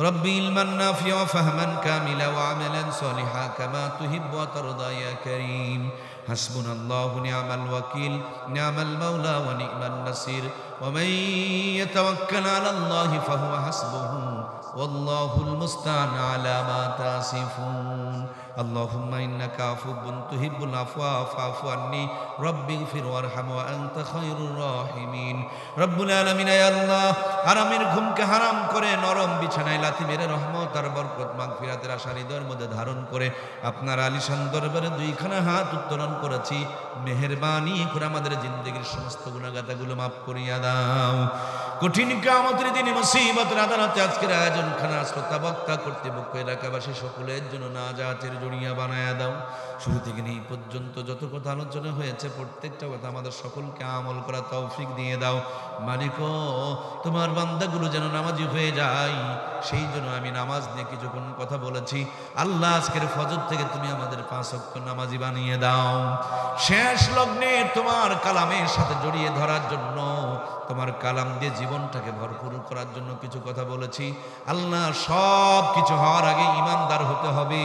ربي علما نافعا وفهما كاملا وعملا صالحا كما تحب وترضى يا كريم. حسبنا الله نعم الوكيل نعم المولى ونعم النصير. ومن يتوكل على الله فهو حسبه ওয়াল্লাহুল মুস্তান আলা মা তাসিফুন। আল্লাহুম্মা ইন্নাকা আফুবুন তুহিব্বুল আফওয়া ফাফু আন্নি। রব্বিগফির ওয়ারহাম ওয়া আনতা খায়রুর রাহিমিন। রব্বুল আলামিন, আয় আল্লাহ, হারামের ঘুমকে হারাম করে নরম বিছানায় লাথি মেরে রহমত আর বরকত মাগফিরাতের আশা হৃদয়ের মধ্যে ধারণ করে আপনার আলিশান দরবারে দুইখানা হাত উত্তোলন করেছি। মেহেরবানি করে আমাদের জিন্দেগির সমস্ত গুণাগাতাগুলো মাফ করিয়া দাও। কঠিন কামতের দিনে মুসিবতের আদালতে আজকের আয়োজন খানা শ্রোতা বক্তা কর্তৃপক্ষ এলাকাবাসী সকলের জন্য না জাহাজের জড়িয়া বানায় দাও। শুরু থেকে এই পর্যন্ত যত কথা আলোচনা হয়েছে, প্রত্যেকটা কথা আমাদের সকলকে আমল করা তৌফিক দিয়ে দাও। মালিক, তোমার বান্দাগুলো যেন নামাজি হয়ে যায়, সেই জন্য আমি নামাজ নিয়ে কিছুক্ষণ কথা বলেছি। আল্লাহ, আজকের ফজর থেকে তুমি আমাদের পাঁচ অক্ষ নামাজি বানিয়ে দাও। শেষ লগ্নে তোমার কালামের সাথে জড়িয়ে ধরার জন্য, তোমার কালাম দিয়ে জীবনটাকে ভরপুর করার জন্য কিছু কথা বলেছি। আল্লাহ সব কিছু হওয়ার আগে ইমানদার হতে হবে।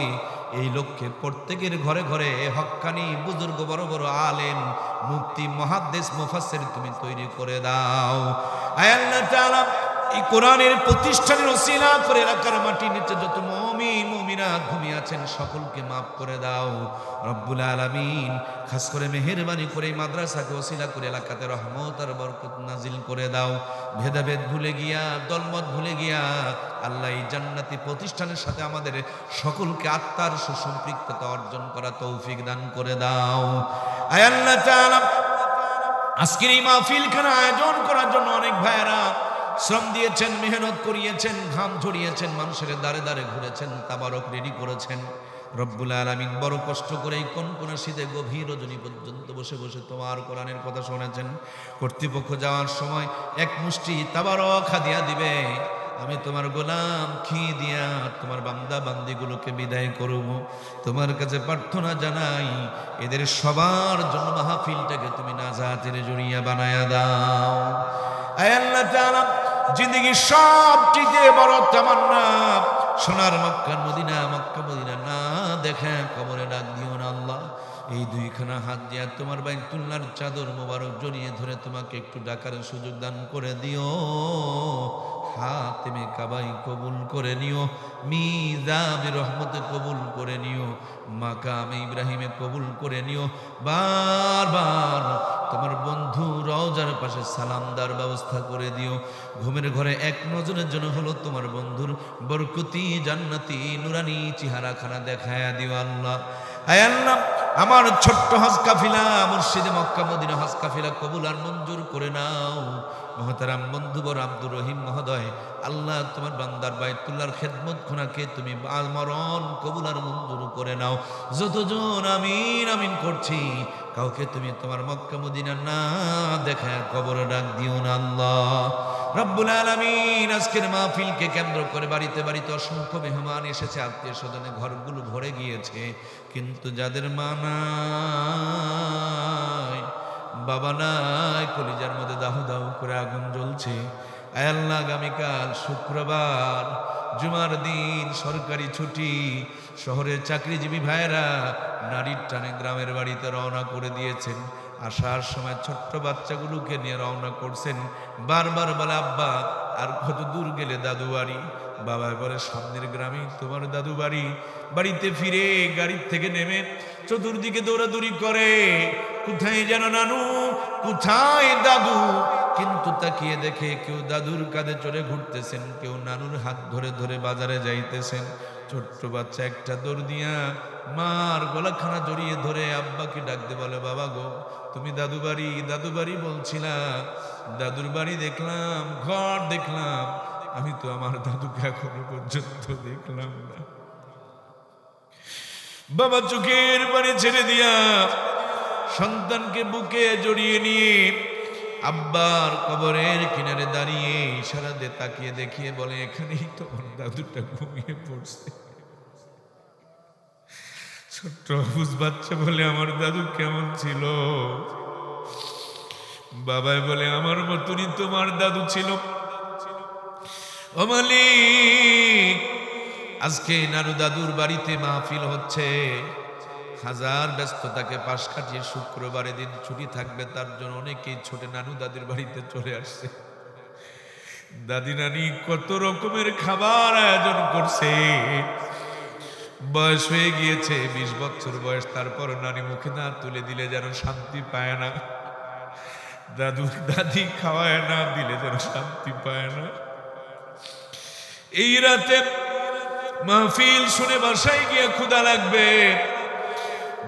এই লক্ষ্যে প্রত্যেকের ঘরে ঘরে হক্কানি বুজুর্গ, বড় বড় আলেন মুক্তি মহাদেশ মুফাসের তুমি তৈরি করে দাও। আয়াল্লাহ এই কোরআনের প্রতিষ্ঠানের ওসিলা করে এলাকার মাটি নিচে যত মমিন মমিনা ঘুমিয়ে আছেন, সকলকে মাফ করে দাও। রব্বুল আলামিন খাস করে মেহেরবানি করে মাদ্রাসাকে ওসিলা করে এলাকাতে রহমত আর বরকত নাজিল করে দাও। ভেদাভেদ ভুলে গিয়া, দলমত ভুলে গিয়া, আল্লাহ জান্নাতি প্রতিষ্ঠানের সাথে আমাদের সকলকে আত্মার সুসম্পৃক্ততা অর্জন করা তৌফিক দান করে দাও। আয় আল্লাহ তাআলা, আজকের এই মাহফিলখানা আয়োজন করার জন্য অনেক ভাইয়েরা শ্রম দিয়েছেন, মেহনত করিয়েছেন, ঘাম ঝরিয়েছেন মানুষের দাঁড়ে দাঁড়ে ঘুরেছেন, তাবারক রেডি করেছেন। রব্বুল আলমিন বড় কষ্ট করে এই কোন কোন শীতে গভীর রজনী পর্যন্ত বসে বসে তোমার কোরআনের কথা শুনেছেন। কর্তৃপক্ষ যাওয়ার সময় এক মুষ্টি তাবারক হাদিয়া দিবে, আমি তোমার গোলাম খি দিয়া তোমার বান্দা বান্দিগুলোকে বিদায় করব? তোমার কাছে প্রার্থনা জানাই, এদের সবার জন্য মাহফিলটাকে তুমি নাজাতের জড়িয়া বানায়া দাও। জিন্দগির সবচেয়ে বড় তামান্না। সোনার মক্কা, মদিনা মক্কা, মদিনা। না, দেখে কবরে ডাক দিও না আল্লাহ। এই দুইখানা হাত দিয়া তোমার বাইতুল্লার চাদর মোবারক জড়িয়ে ধরে তোমাকে একটু ডাকার সুযোগ দান করে দিও। হাতেমে কাবাই কবুল করে নিও মিজামে রহমতে কবুল করে নিও, মাকামে ইব্রাহিমে কবুল করে নিও। বারবার তোমার বন্ধু রওজার পাশে সালাম দেওয়ার ব্যবস্থা করে দিও। ঘুমের ঘরে এক নজরের জন্য হলো তোমার বন্ধুর বরকতি, জান্নাতি, নুরানি চেহারা খানা দেখায়া দিও আল্লাহ। আয় আল্লাহ আমার ছোট্ট হজ কাফিলা, মুর্শিদে মক্কা, মদিনা হজ কাফিলা কবুল আর মঞ্জুর করে নাও। মহতারাম বন্ধুবর আব্দুর রহিম মহোদয়, আল্লাহ তোমার বান্দার বাইতুল্লাহর খেদমত খোনাকে তুমি মরণ কবুল আর মঞ্জুর করে নাও। যতজন আমিন আমিন করছি, কাউকে তুমি তোমার মক্কা, মদিনা না দেখা কবরে ডাক দিও না আল্লাহ। রব্বুল আলামিন, আজকের মাহফিলকে কেন্দ্র করে বাড়িতে বাড়িতে অসংখ্য মেহমান এসেছে, আত্মীয় স্বজনে ঘরগুলো ভরে গিয়েছে। কিন্তু যাদের মা নাই, বাবা নাই, কলিজার মধ্যে দাহু দাহু করে আগুন জ্বলছে। আল্লাহ, আগামীকাল শুক্রবার, জুমার দিন, সরকারি ছুটি, শহরের চাকরিজীবী ভাইয়েরা নারীর টানে গ্রামের বাড়িতে রওনা করে দিয়েছেন। আসার সময় ছোট্ট বাচ্চাগুলোকে নিয়ে রওনা করছেন। বারবার বলে, আব্বা, আর কত দূর গেলে দাদু বাড়ি? বাবা বলে, সামনের গ্রামে তোমার দাদু বাড়ি। বাড়িতে ফিরে গাড়ির থেকে নেমে চতুর্দিকে দৌড়াদৌড়ি করে। কোথায় যেন নানু, কোথায় দাদু? কিন্তু তাকিয়ে দেখে কেউ দাদুর কাঁধে চড়ে ঘুরতেছেন, কেউ নানুর হাত ধরে ধরে বাজারে যাইতেছেন। ছোট্ট বাচ্চা একটা দৌড় দিয়া মার গলাখানা জড়িয়ে ধরে আব্বাকে ডাকতে বলে, বাবা গো, তুমি দাদু বাড়ি দাদু বাড়ি বলছিলা। দাদুর বাড়ি দেখলাম, ঘর দেখলাম। আমি তো আমার দাদুকে এখনও পর্যন্ত দেখলাম না। বাবা চোখের পানি ছেড়ে দিয়া সন্তানকে বুকে জড়িয়ে নিয়ে আব্বার কবরের কিনারে দাঁড়িয়ে ইশারা দিয়ে তাকিয়ে দেখিয়ে বলে, এখানেই তোমার দাদুটা ঘুমিয়ে পড়ছে। ছোট্ট অবুজ বাচ্চা বলে আমার দাদু কেমন ছিল? বাবাই বলে, আমার মতনই তোমার দাদু ছিল। ও মালিক, আজকে নানু দাদুর বাড়িতে মাহফিল হচ্ছে। হাজার ব্যস্ততাকে পাশ কাটিয়ে শুক্রবারে দিন ছুটি থাকবে, তার জন্য অনেকেই ছোটে নানু দাদির বাড়িতে চলে আসছে। দাদি নানি কত রকমের খাবার আয়োজন করছে? বয়স হয়ে গিয়েছে, বিশ বছর বয়স, তারপর নানি মুখে না তুলে দিলে যেন শান্তি পায় না। দাদু, দাদি খাওয়ায় না, দিলে যেন শান্তি পায় না। এই রাতে মাহফিল শুনে বাসায় গিয়ে ক্ষুদা লাগবে।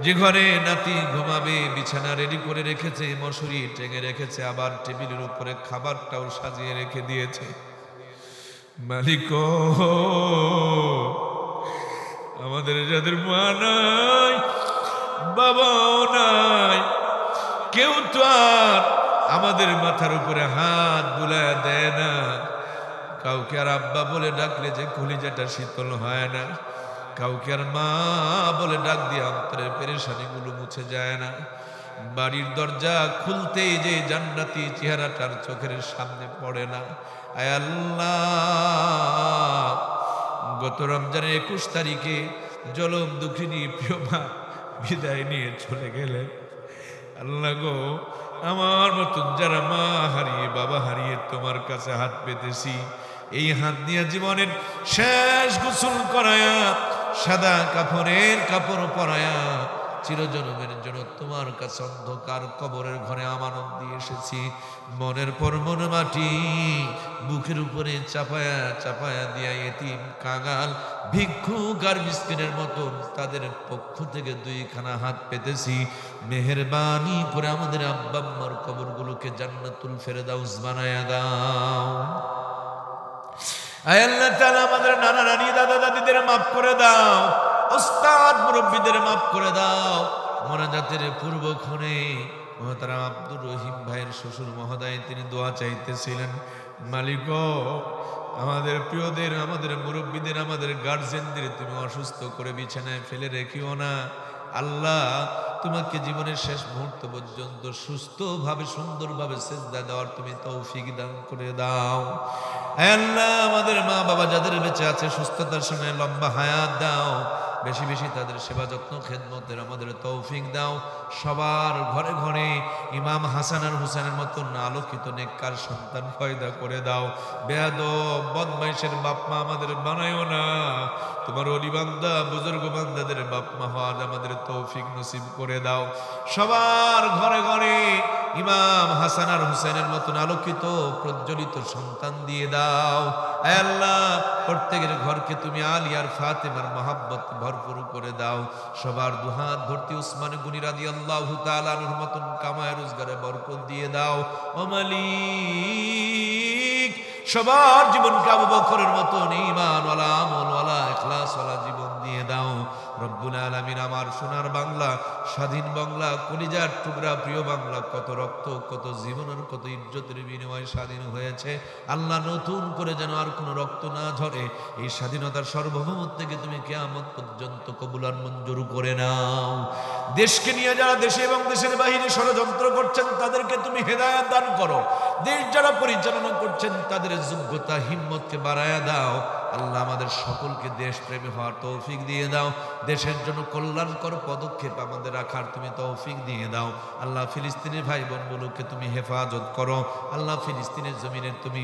যে ঘরে নাতি ঘুমাবে, বিছানা রেডি করে রেখেছে, মশুরি টেঙে রেখেছে, আবার টেবিলের উপরে খাবারটাও সাজিয়ে রেখে দিয়েছে। মালিক আমাদের যাদের মা নাই, বাবাও নাই, কেউ তো আর আমাদের মাথার উপরে হাত বুলায় দেয় না। কাউকে আর আব্বা বলে ডাকলে যে কলিজাটা শীতল হয় না। কাউকে আর মা বলে ডাক দিয়ে অন্তরের পেরেশানিগুলো মুছে যায় না। বাড়ির দরজা খুলতেই যে জান্নাতি চেহারাটার চোখের সামনে পড়ে না। আয় আল্লাহ। গত রমজানের একুশ তারিখে জলম দুঃখিনী প্রিয় মা বিদায় নিয়ে চলে গেলেন। আল্লাহ গো, আমার মতন যারা মা হারিয়ে বাবা হারিয়ে তোমার কাছে হাত পেতেছি, এই হাত নিয়ে জীবনের শেষ গোসল করায়া, সাদা কাপড়ের কাপড় পরায়া চিরজনমের জন্য তোমার কাছে অন্ধকার কবরের ঘরে আমানত দিয়ে এসেছি। মনের পর মন মাটি বুকের উপরে চাপায়া চাপায়া দিয়া এতিম কাঙাল ভিক্ষুক আর মিসকিনের মতন তাদের পক্ষ থেকে দুইখানা হাত পেতেছি। মেহেরবানি করে আমাদের আব্বাম্মার কবরগুলোকে জান্নাতুল ফেরদাউস বানায়া দাও। আয় আল্লাহ তাআলা আমাদের নানা নানি দাদা দাদিদের মাফ করে দাও। ওস্তাদ মুরব্বীদের মাফ করে দাও। মোনাজাতের পূর্বক্ষণে মহতারাম আব্দুর রহিম ভাইয়ের শ্বশুর মহোদয় তিনি দোয়া চাইতেছিলেন, মালিক, আমাদের প্রিয়দের, আমাদের মুরব্বীদের, আমাদের গার্জেনদের তুমি অসুস্থ করে বিছানায় ফেলে রেখিও না। আল্লাহ তোমাকে জীবনের শেষ মুহূর্ত পর্যন্ত সুস্থভাবে, সুন্দরভাবে সেজদা দেওয়ার তুমি তৌফিক দান করে দাও। আল্লাহ, আমাদের মা বাবা যাদের বেঁচে আছে, সুস্থতার সঙ্গে লম্বা হায়াত দাও। বেশি বেশি তাদের সেবা যত্ন, খেদমতের আমাদের তৌফিক দাও। সবার ঘরে ঘরে ইমাম হাসান আর হুসেনের মতন আলোকিত নেককার সন্তান ফয়দা করে দাও। বেয়াদ বদমাইশের বাপমা আমাদের বানায়ও না। তোমার অলিবান্দা বুজুর্গ বান্দাদের বাপ মা হওয়ার আমাদের তৌফিক নসিব করে দাও। সবার ঘরে ঘরে ইমাম হাসান আর হুসেনের মতন আলোকিত, প্রজ্বলিত সন্তান দিয়ে দাও। আল্লাহ, প্রত্যেকের ঘরকে তুমি আলিয়ার ফাতেমার মহাব্বত ভরপুর করে দাও। সবার দুহাত ধরতে উসমান গুনি রাদি আল্লাহ তালানুর মতন কামায় রোজগারে বরকত দিয়ে দাও। ও মালিক সবার জীবনকে আবু বকরের মতন ইমানওয়ালা আমলওয়ালা এখলাসওয়ালা জীবন। দিয়ে দাও। রব্বুল আলমিন আমার সোনার বাংলা, স্বাধীন বাংলা, কলিজার টুকরা, প্রিয় বাংলা, কত রক্ত, কত জীবনের কত ইজ্জতের বিনিময়ে স্বাধীন হয়েছে। আল্লাহ নতুন করে যেন আর কোনো রক্ত না ঝরে। এই স্বাধীনতার সার্বভৌমত থেকে তুমি কেয়ামত পর্যন্ত কবুলার মঞ্জুর করে নাও। দেশকে নিয়ে যারা দেশে এবং দেশের বাহিরে ষড়যন্ত্র করছেন, তাদেরকে তুমি হেদায়াত দান করো। দেশ যারা পরিচালনা করছেন, তাদের যোগ্যতা, হিম্মতকে বাড়ায়া দাও। আল্লাহ আমাদের সকলকে দেশ প্রেমী হওয়ার তৌফিক দিয়ে দাও। দেশের জন্য কল্যাণকর পদক্ষেপ আমাদের রাখার তুমি তৌফিক দিয়ে দাও। আল্লাহ ফিলিস্তিনের ভাই বোনগুলোকে তুমি হেফাজত করো। আল্লাহ ফিলিস্তিনের জমিনের তুমি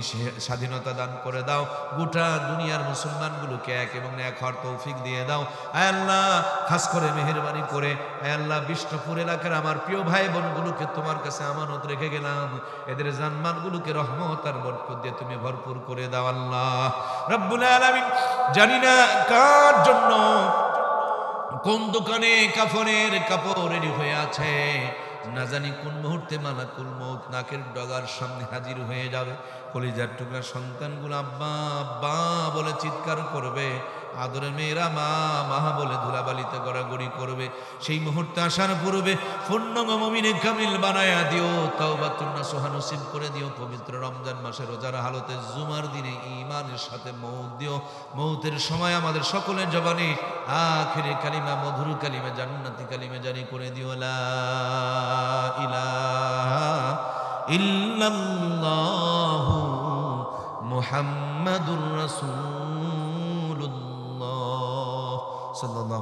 স্বাধীনতা দান করে দাও। গোটা দুনিয়ার মুসলমানগুলোকে এক এবং এক হওয়ার তৌফিক দিয়ে দাও। আয় আল্লাহ, খাস করে মেহরবানি করে। আয় আল্লাহ, বিষ্ণুপুর এলাকার আমার প্রিয় ভাই বোনগুলোকে তোমার কাছে আমানত রেখে গেলাম। এদের জানমানগুলোকে রহমত আর বরকত দিয়ে তুমি ভরপুর করে দাও আল্লাহ। রব্বুল আলামিন, জানি না কার জন্য কোন দোকানে কাফনের কাপড় রেডি হয়ে আছে, না জানি কোন মুহূর্তে মালাকুল মৌত নাকের ডগার সামনে হাজির হয়ে যাবে। কলিজার টুকরা সন্তানগুলো আব্বা আব্বা বলে চিৎকার করবে। আদরের মেয়েরা মা, মাহা বলে ধুলাবালিতে গড়াগড়ি করবে। সেই মুহূর্তে আসার পূর্বে পূর্ণ মমিনে কামিল বানায়া দিও তাও বাতুন্না সোহানসিব করে দিও, পবিত্র রমজান মাসে রোজার হালতে জুমার দিনে ইমানের সাথে মৌত দিও। মৌতের সময় আমাদের সকলের জবানে আখেরে কালিমা, মধুর কালিমা, জান্নাতি কালিমা জারি করে দিও। লা ইলাহা ইল্লাল্লাহু মুহাম্মাদুর রাসূলুল্লাহ সাল্লাহ